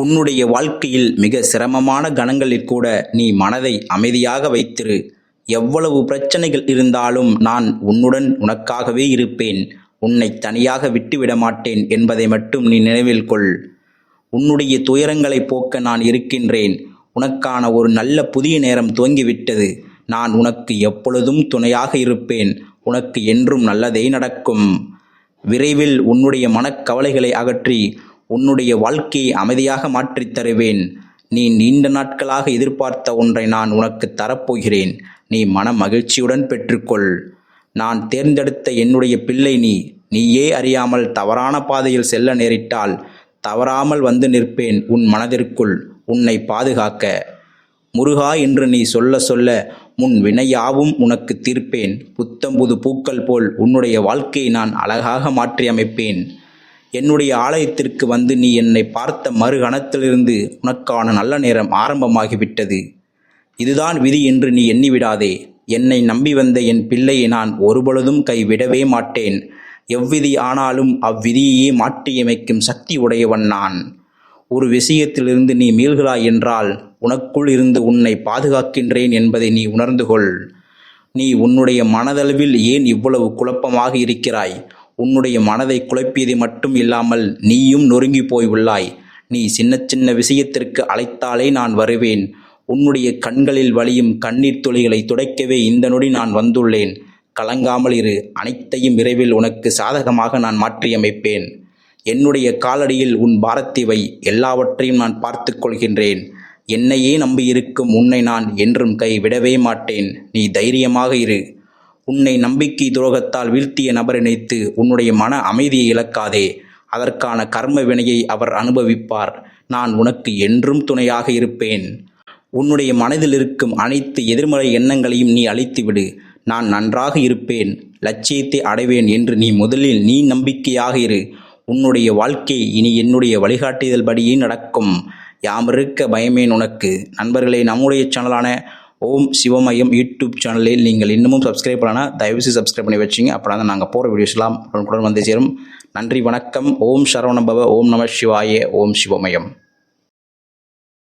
உன்னுடைய வாழ்க்கையில் மிக சிரமமான கணங்களில் கூட நீ மனதை அமைதியாக வைத்திரு. எவ்வளவு பிரச்சனைகள் இருந்தாலும் நான் உன்னுடன் உனக்காகவே இருப்பேன். உன்னை தனியாக விட்டுவிட மாட்டேன் என்பதை மட்டும் நீ நினைவில் கொள். உன்னுடைய துயரங்களை போக்க நான் இருக்கின்றேன். உனக்கான ஒரு நல்ல புதிய நேரம் துவங்கிவிட்டது. நான் உனக்கு எப்பொழுதும் துணையாக இருப்பேன். உனக்கு என்றும் நல்லதே நடக்கும். விரைவில் உன்னுடைய மனக்கவலைகளை அகற்றி உன்னுடைய வாழ்க்கையை அமைதியாக மாற்றித் தருவேன். நீ நீண்ட நாட்களாக எதிர்பார்த்த ஒன்றை நான் உனக்கு தரப்போகிறேன். நீ மன மகிழ்ச்சியுடன் பெற்றுக்கொள். நான் தேர்ந்தெடுத்த என்னுடைய பிள்ளை நீ. நீயே அறியாமல் தவறான பாதையில் செல்ல நேரிட்டால் தவறாமல் வந்து நிற்பேன் உன் மனதிற்குள். உன்னை பாதுகாக்க. முருகா என்று நீ சொல்ல சொல்ல முன் வினையாவும் உனக்கு தீர்ப்பேன். புத்தம்புது பூக்கள் போல் உன்னுடைய வாழ்க்கையை நான் அழகாக மாற்றி அமைப்பேன் என்னுடைய ஆலயத்திற்கு வந்து நீ என்னை பார்த்த மறுகணத்திலிருந்து உனக்கான நல்ல நேரம் ஆரம்பமாகிவிட்டது. இதுதான் விதி என்று நீ எண்ணிவிடாதே. என்னை நம்பி வந்த என் பிள்ளையை நான் ஒருபொழுதும் கைவிடவே மாட்டேன். எவ்விதி ஆனாலும் அவ்விதியையே மாற்றியமைக்கும் சக்தி உடையவன் நான். ஒரு விஷயத்திலிருந்து நீ மீள்கிறாய் என்றால் உனக்குள் இருந்து உன்னை பாதுகாக்கின்றேன் என்பதை நீ உணர்ந்து கொள். நீ உன்னுடைய மனதளவில் ஏன் இவ்வளவு குழப்பமாக இருக்கிறாய்? உன்னுடைய மனதை குழப்பியது மட்டும் இல்லாமல் நீயும் நொறுங்கி போய் உள்ளாய். நீ சின்ன சின்ன விஷயத்திற்கு அழைத்தாலே நான் வருவேன். உன்னுடைய கண்களில் வழியும் கண்ணீர் துளிகளை துடைக்கவே இந்த நொடி நான் வந்துள்ளேன். கலங்காமல் இரு. அனைத்தையும் விரைவில் உனக்கு சாதகமாக நான் மாற்றியமைப்பேன். என்னுடைய காலடியில் உன் பாரத்திவை எல்லாவற்றையும் நான் பார்த்து கொள்கின்றேன். என்னையே நம்பியிருக்கும் உன்னை நான் என்றும் கைவிடவே மாட்டேன். நீ தைரியமாக இரு. உன்னை நம்பிக்கை துரோகத்தால் வீழ்த்திய நபரை நினைத்து உன்னுடைய மன அமைதியை இழக்காதே. அதற்கான கர்ம வினையை அவர் அனுபவிப்பார். நான் உனக்கு என்றும் துணையாக இருப்பேன். உன்னுடைய மனதில் இருக்கும் அனைத்து எதிர்மறை எண்ணங்களையும் நீ அழித்துவிடு. நான் நன்றாக இருப்பேன். லட்சியத்தை அடைவேன் என்று நீ முதலில் நீ நம்பிக்கையாக இரு. உன்னுடைய வாழ்க்கை இனி என்னுடைய வழிகாட்டுதல் படியே நடக்கும். யாமிருக்க பயமேன் உனக்கு. நண்பர்களே நம்முடைய சேனலான ஓம் சிவமயம் யூடியூப் சேனலில் நீங்கள் இன்னமும் சப்ஸ்கிரைப் பண்ணலாம் தயவுசெய்து சப்ஸ்கிரைப் பண்ணி வச்சிங்க. அப்போ தான் நாங்கள் போகிற வீடியோஸ்லாம் உடனுக்குடன் வந்து சேரும். நன்றி வணக்கம். ஓம் சரவணபவ ஓம் நம சிவாய ஓம் சிவமயம்.